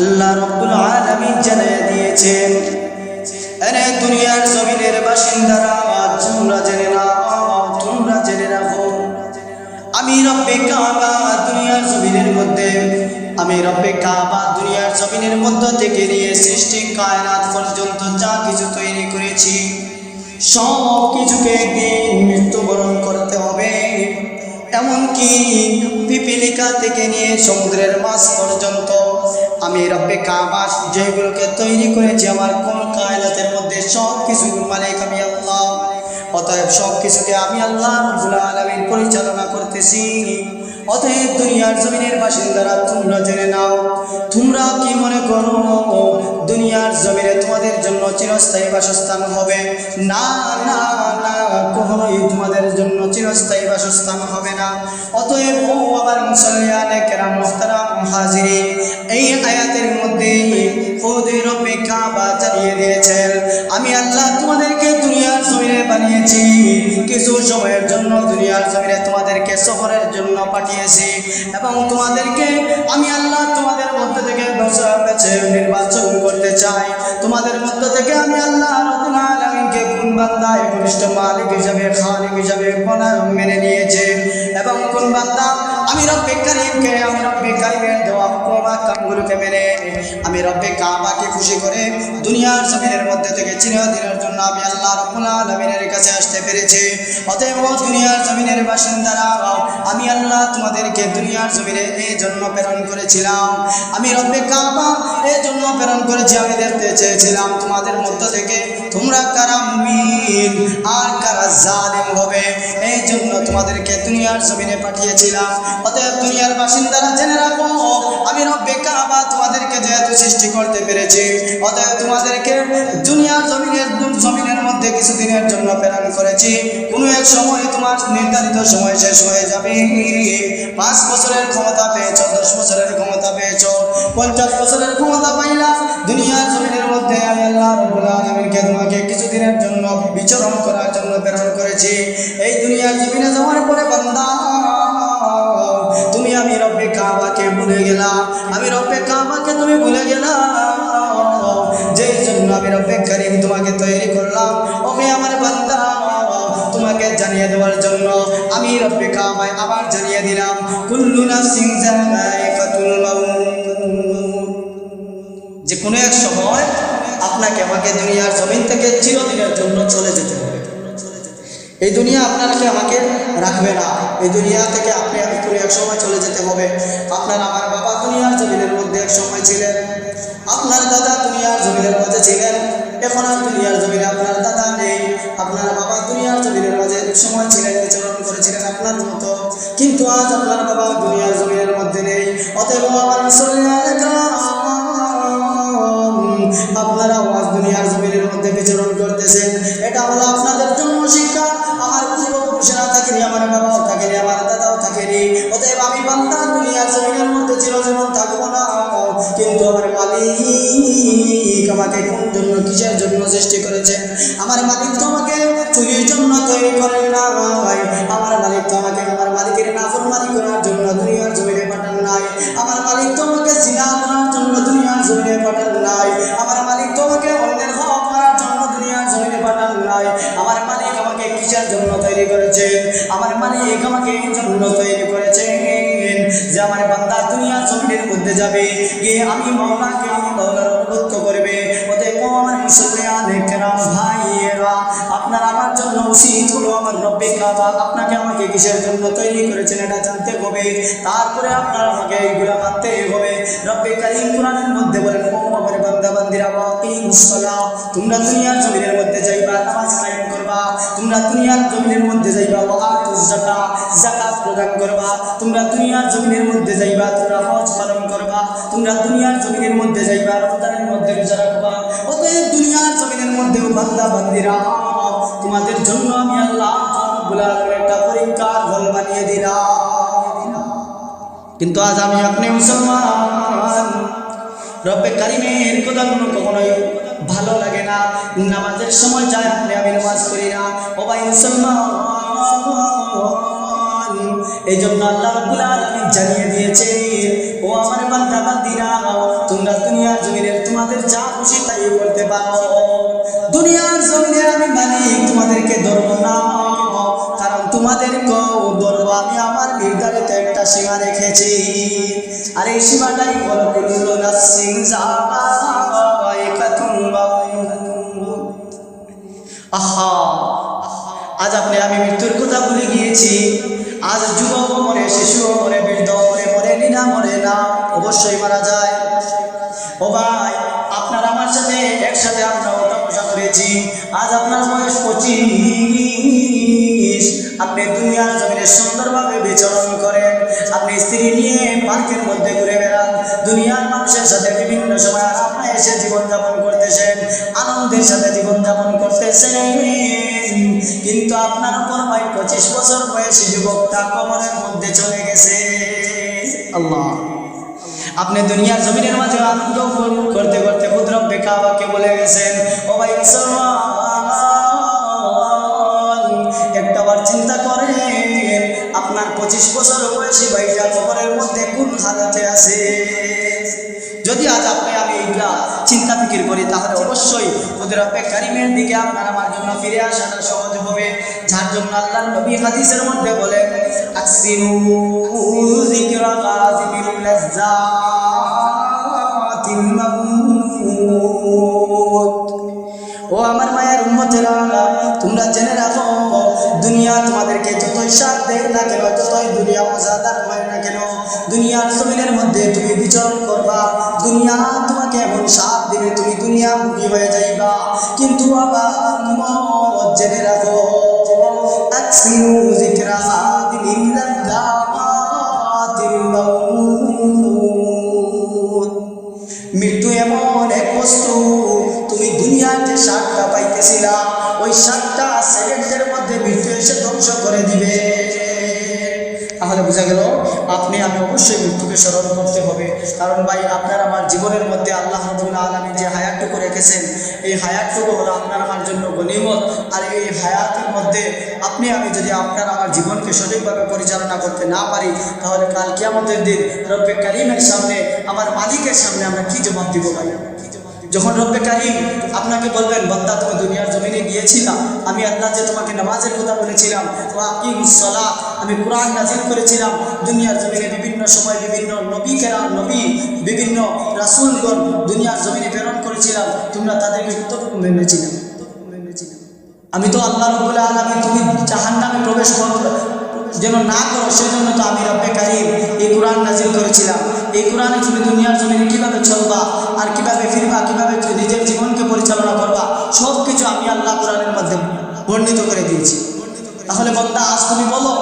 আল্লাহ রব্বুল আলামিন জানিয়ে দিয়েছেন মধ্যে আমি রব্বে কাবা দুনিয়ার জমিনের মধ্য থেকে নিয়ে সৃষ্টি, কায়নাত পর্যন্ত যা কিছু তৈরি করেছি, সব কিছুকে একদিন মৃত্যুবরণ করতে হবে। এমনকি পিপিলিকা থেকে নিয়ে সমুদ্রের মাছ পর্যন্ত আমি রব্বে কাবা যেগুলোকে তৈরি করেছি, আমার কোন কায়নাতের মধ্যে সব কিছুর মালিক আমি অতএব সব কিছুকে আমি আল্লাহ আলামিন পরিচালনা করতেছি। অতএব দুনিয়ার জমিনের বাসিন্দারা তোমরা জেনে নাও, তোমরা কি মনে করো দুনিয়ার জমিনে তোমাদের জন্য চিরস্থায়ী বাসস্থান হবে? না না না, কখনোই তোমাদের জন্য চিরস্থায়ী বাসস্থান হবে না। অতএব ও আমার মুসলিয়ানে কেরাম, মোহতারাম, হাজিরিন, এই আয়াতের মধ্যে খোদে রব্বে কাবা জানিয়ে দিয়েছেন, আমি আল্লাহ তোমাদেরকে দুনিয়ার জমিনে বানিয়েছি। সময়ের জন্য দুনিয়ার জমিনে তোমাদেরকে সফরের জন্য পাঠিয়েছি এবং তোমাদেরকে আমি আল্লাহ তোমাদের মধ্য থেকে নির্বাচন করতে চাই। তোমাদের মধ্য থেকে আমি আল্লাহ আমি রব্বে কারিমকে কাবাকে খুশি করে দুনিয়ার জমিনের মধ্যে থেকে চিরদিনের আমি আল্লাহ রব্বুল আলামিনের কাছে আসতে পেরেছি। অতএব ও দুনিয়ার জমিনের বাসিন্দারা আমি আল্লাহ তোমাদেরকে দুনিয়ার জমিনে এই জন্য প্রেরণ করেছিলাম। আমি রব্বে কাবা এই জন্য প্রেরণ করেছি, আমি দেখতে চেয়েছিলাম তোমাদের মধ্য থেকে তোমরা কারা মুমিন আর কারা জালিম হবে। এই জন্য তোমাদেরকে দুনিয়ার জমিনে পাঠিয়েছিলাম। অতএব দুনিয়ার বাসিন্দারা জেনে রাখো, আমি রব্বে কাবা তোমাদেরকে যেহেতু সৃষ্টি করতে পেরেছি, অতএব তোমাদেরকে দুনিয়ার জমিনের জমিনের মধ্যে কিছুদিনের জন্য প্রেরণ করেছি। কোনো এক সময় তোমার নির্ধারিত সময় শেষ হয়ে যাবে। পাঁচ বছরের ক্ষমতা পেয়েছ, দশ বছরের ক্ষমতা পেয়েছ, পঞ্চাশ বছরের ক্ষমতা পাইলা। দুনিয়ার জমিনের মধ্যে আমি আল্লাহ আলামিনকে তোমাকে কিছুদিনের জন্য বিচরণ করার জন্য প্রেরণ করেছি। এই দুনিয়ার জমিনে যাওয়ার পরে বান্দা জানিয়ে দেওয়ার জন্য আমি রব্বে কাবায় আবার জানিয়ে দিলাম, কুল্লু নাফসিন যায়কাতুল মাউত। যে কোনো এক সময় আপনাকে আমাকে দুনিয়ার জমিন থেকে চিরদিনের জন্য চলে যেতে হবে। এই দুনিয়া আপনাকে আমাকে রাখবে না? এই দুনিয়া থেকে আপনি আমি কোনো এক সময় চলে যেতে হবে। আপনার আমার বাবা দুনিয়ার জমিনের মধ্যে এক সময় ছিলেন। আপনার দাদা দুনিয়ার জমিনের মধ্যে ছিলেন। এখন আর দুনিয়ার জমিনে আপনার দাদা নেই। আপনার বাবা দুনিয়ার জমিনের এক সময় ছিলেন বিচরণ করেছিলেন আপনার মতো? কিন্তু আজ আপনার বাবা দুনিয়ার মধ্যে যাবে। গিয়ে আমি মাওলাকে আমি মাওলার অনুগত্য করবে। ওদের আমার মুসলমান কেরাম ভাইয়েরা, আপনার আমার জন্য উচিত হলো আমার রব্বে কাবা। আপনাকে আমাকে কিসের জন্য তৈরি করেছেন এটা জানতে হবে। তারপরে আপনার আমাকে এইগুলা মানতে হবে। রব্বে কারিম কোরআনের মধ্যে বলেন, ও আমার বান্দা বান্দিরা ওয়াকিমুসসালা তোমরা দুনিয়ার জমিনের মধ্যে করবা তোমরা দুনিয়ার জমিনের মধ্যে যাইবা যাকাত যাকাত প্রদান করবা। তোমরা দুনিয়ার জমিনের মধ্যে যাইবা, তোমরা হজ পালন করবা। তোমরা দুনিয়ার জমিনের মধ্যে যাইবা, রমজানের মধ্যে রোজা রাখবা। অতএব দুনিয়ার জমিনের মধ্যেও বান্দা বান্দিরা তোমাদের জন্য আমি আল্লাহ একটা পরীক্ষার ফল বানিয়ে দিলাম। কিন্তু আজ আমি আপনি মুসলমান। রব্বে কারিমের কথাগুলো কখনোই ভালো লাগে না। নামাজের সময় যায় আপনি আমি নামাজ করি না। ও ভাই মুসলমান এই জন্য আল্লাহ আলামিন জানিয়ে দিয়েছে ও আমার বান্দা বান্দিরা তোমরা দুনিয়ার জমিনের তোমাদের যা খুশি তাই করতে পারো। দুনিয়ার জমিনে আমি মালিক, তোমাদেরকে ধরবো না। কারণ তোমাদের ধরবো, আমি আমার নির্ধারিত একটা সীমা রেখেছি। আর এই সীমাটাই হলো কুল্লু নাফসিন আহা। আজ আপনি, আমি মৃত্যুর কথা ভুলে গিয়েছি। আজ যুবক মরে, শিশু মরে, বৃদ্ধ মরে মরে নিনা মরে না অবশ্যই মারা যায়। ও ভাই, আপনার আমার সাথে, একসাথে আমরা বসা করেছি। আজ আপনার বয়স পঁচিশ। আপনি দুনিয়ার জমিনে সুন্দরভাবে বিচরণ করেন। আপনি স্ত্রী নিয়ে পার্কের মধ্যে ঘুরে বেড়ান। দুনিয়ার মানুষের সাথে বিভিন্ন সময় আপনি এসে জীবনযাপন করতেছেন। আনন্দের সাথে জীবনযাপন কিন্তু আপনার উপর ভাই পঁচিশ বছর বয়সী যুবক যুবকটা কবরের মধ্যে চলে গেছে। আল্লাহ। আপনি দুনিয়ার জমিনের মাঝে আনন্দ করতে করতে ক্ষুদ্র বেকাবাকে বলে গেছেন ও ভাই একটাবার চিন্তা করেন আপনার পঁচিশ বছর বয়সী ভাইটা কবরের মধ্যে কোন হালাতে আছে? ওদের কারিমের দিকে আপনার আমার জন্য ফিরে আসাটা সহজ হবে। যার জন্য আল্লাহ নবী হাদিসের মধ্যে মাউত ও আমার মায়ের উম্মতেরা, তোমরা জেনে রাখো, দুনিয়া তোমাদেরকে যতই সাথ দেয় না কেন, যতই দুনিয়া মজাদার হয় না কেন, দুনিয়ার জমিনের মধ্যে তুমি বিচরণ করবা, দুনিয়া তোমাকে এমন সাথ দিবে তুমি দুনিয়া মুখী হয়ে যাইবা। কিন্তু উম্মত জেনে রাখো আকসিরু মাউত। মৃত্যু এমন এক বস্তু, তুমি দুনিয়ার যে স্বাদটা পাইতেছিলা। ওই স্বাদটা সেকেন্ডের মধ্যে মৃত্যু এসে ধ্বংস করে দিবে। তাহলে বোঝা গেল, আপনি আমি অবশ্যই মৃত্যুকে স্মরণ করতে হবে কারণ ভাই, আপনার আমার জীবনের মধ্যে আল্লাহ রবুল আলমী যে হায়াতটুকু রেখেছেন, এই হায়াতটুকু হলো আপনার আমার জন্য গণিমত। আর এই হায়াতের মধ্যে আপনি, আমি যদি আপনার আমার জীবনকে সঠিকভাবে পরিচালনা করতে না পারি, তাহলে কাল কিয়ামতের দিন রব্বে সামনে, আমার মালিকের সামনে আমরা কি জবাব দিব ভাই? যখন রব্বে কারিম আপনাকে বলবেন, বন্দা, তুমি দুনিয়ার জমিনে গিয়েছিলাম আমি আল্লাহ যে তোমাকে নামাজের কথা বলেছিলাম সলা আমি কোরআন নাজিল করেছিলাম, দুনিয়ার জমিনে বিভিন্ন সময় বিভিন্ন নবী কেরাম, নবী, বিভিন্ন রাসুলগণ দুনিয়ার জমিনে প্রেরণ করেছিলাম, তোমরা তাদেরকে কতটুকু মেনেছিলাম আমি তো আল্লাহ রবুল আলমী তুমি জাহান নামে প্রবেশ করো, যেন না করো, সেজন্য তো আমি রব্বে কারিম এই কোরআন নাজিল করেছিলাম। এই কোরআনে তুমি দুনিয়ার জমিনে কীভাবে চলবা আর কীভাবে ফিরবা কীভাবে নিজের জীবনকে পরিচালনা করবা সব কিছু আমি আল্লাহ কোরআনের মধ্যে বর্ণিত করে দিয়েছি তাহলে বন্দা আজ তুমি বলো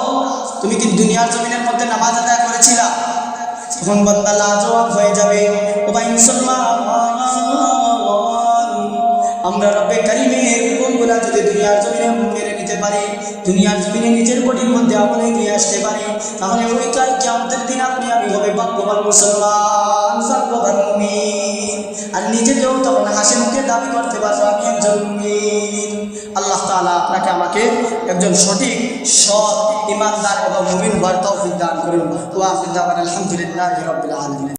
তুমি কি দুনিয়ার জমিনের মধ্যে নামাজ আদায় করেছিলা তখন বন্দা লাজবাব হয়ে যাবে ও ভাই মুসলমান, আমরা রব্বে কারিমের হুকুমগুলা যদি দুনিয়ার জমিনে মেনে নিতে পারি, দুনিয়ার জমিনে নিজের বডির মধ্যে আমলে নিয়ে আসতে পারি, তাহলে ওই কাল কেমতের দিন আপনি আমি হবে ভাগ্যবান মুসলমান ভাগ্যবান মুমিন। আর নিজেকেও তখন হাসি মুখে দাবি করতে পারব আমি একজন মুমিন। আল্লাহ তালা আপনাকে আমাকে একজন সঠিক, সৎ, ইমানদার এবং মুমিন হওয়ার তৌফিক দান করুন। ওয়া আলহামদুলিল্লাহ রাব্বিল আলামিন।